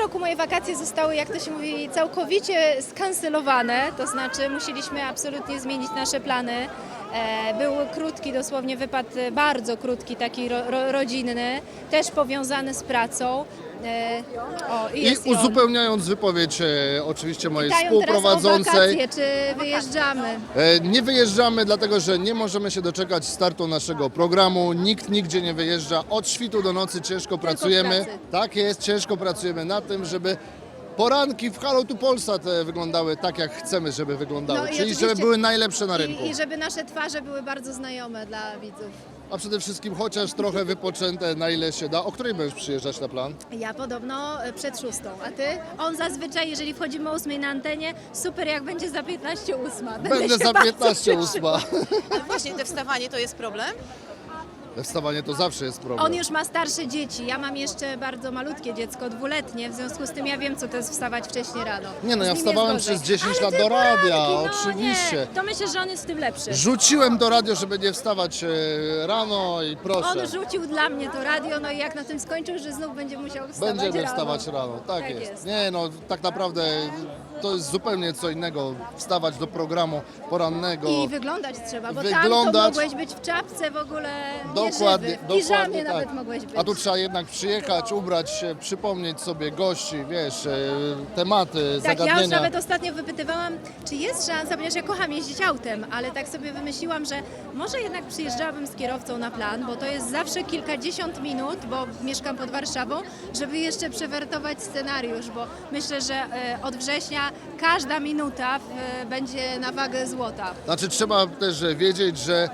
roku moje wakacje zostały, jak to się mówi, całkowicie skancelowane, to znaczy musieliśmy absolutnie zmienić nasze plany. E, Był krótki, dosłownie wypad bardzo krótki, taki ro, ro, rodzinny, też powiązany z pracą. E, O, i I jest i on. uzupełniając wypowiedź e, oczywiście mojej Pytają teraz o współprowadzącej, wakacje, czy wyjeżdżamy. e, nie wyjeżdżamy, dlatego że nie możemy się doczekać startu naszego programu. Nikt nigdzie nie wyjeżdża. Od świtu do nocy ciężko pracujemy. pracy. Tak jest, ciężko pracujemy na tym, żeby poranki w Halo tu Polsat e, wyglądały tak, jak chcemy, żeby wyglądały. No i Czyli oczywiście- żeby były najlepsze na rynku. I, I żeby nasze twarze były bardzo znajome dla widzów. A przede wszystkim chociaż trochę wypoczęte, na ile się da. O której będziesz przyjeżdżać na plan? Ja podobno e, przed szóstą, a ty? On zazwyczaj, jeżeli wchodzimy o ósmej na antenie, super jak będzie za 15 ósma. Będę za bardzo 15 cieszyła. ósma. Właśnie te wstawanie to jest problem? Wstawanie to zawsze jest problem. On już ma starsze dzieci, ja mam jeszcze bardzo malutkie dziecko, dwuletnie, w związku z tym ja wiem, co to jest wstawać wcześnie rano. Nie no, Z ja nim wstawałem jest gorzej. przez 10 Ale lat do radia, no oczywiście. To myślę, że on jest w tym lepszy. Rzuciłem do radio, żeby nie wstawać e, rano i proszę. On rzucił dla mnie to radio, no i jak na tym skończył, że znów będzie musiał wstawać Będziemy rano. wstawać rano, tak, Tak jest. jest. Nie no, tak naprawdę to jest zupełnie co innego. Wstawać do programu porannego. I wyglądać trzeba, bo tam to Wyglądać- mogłeś być w czapce w ogóle Dokładnie, nieżywy. W piżamie dokładnie nawet tak. mogłeś być. A tu trzeba jednak przyjechać, ubrać się, przypomnieć sobie gości, wiesz, e, tematy, Tak, ja już zagadnienia. nawet ostatnio wypytywałam, czy jest szansa, ponieważ ja kocham jeździć autem, ale tak sobie wymyśliłam, że może jednak przyjeżdżałabym z kierowcą na plan, bo to jest zawsze kilkadziesiąt minut, bo mieszkam pod Warszawą, żeby jeszcze przewertować scenariusz, bo myślę, że e, od września każda minuta e, będzie na wagę złota. Znaczy trzeba też wiedzieć, że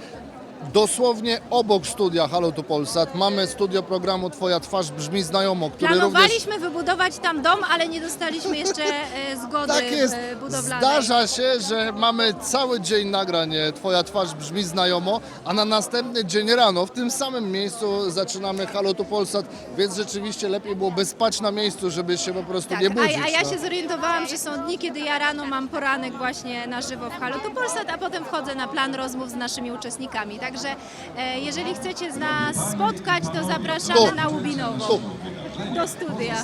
dosłownie obok studia Halo tu Polsat mamy studio programu Twoja twarz brzmi znajomo, który również... Planowaliśmy wybudować tam dom, ale nie dostaliśmy jeszcze e, zgody Tak jest. e, budowlanej. Zdarza się, że mamy cały dzień nagrań e, Twoja twarz brzmi znajomo, a na następny dzień rano w tym samym miejscu zaczynamy Halo tu Polsat, więc rzeczywiście lepiej byłoby spać na miejscu, żeby się po prostu Tak, nie a, budzić. a ja no. się zorientowałam, że są dni, kiedy ja rano mam poranek właśnie na żywo w Halo to Polsat, a potem wchodzę na plan rozmów z naszymi uczestnikami. Także e, jeżeli chcecie z nas spotkać, to zapraszamy Tu. na Łubinową do studia.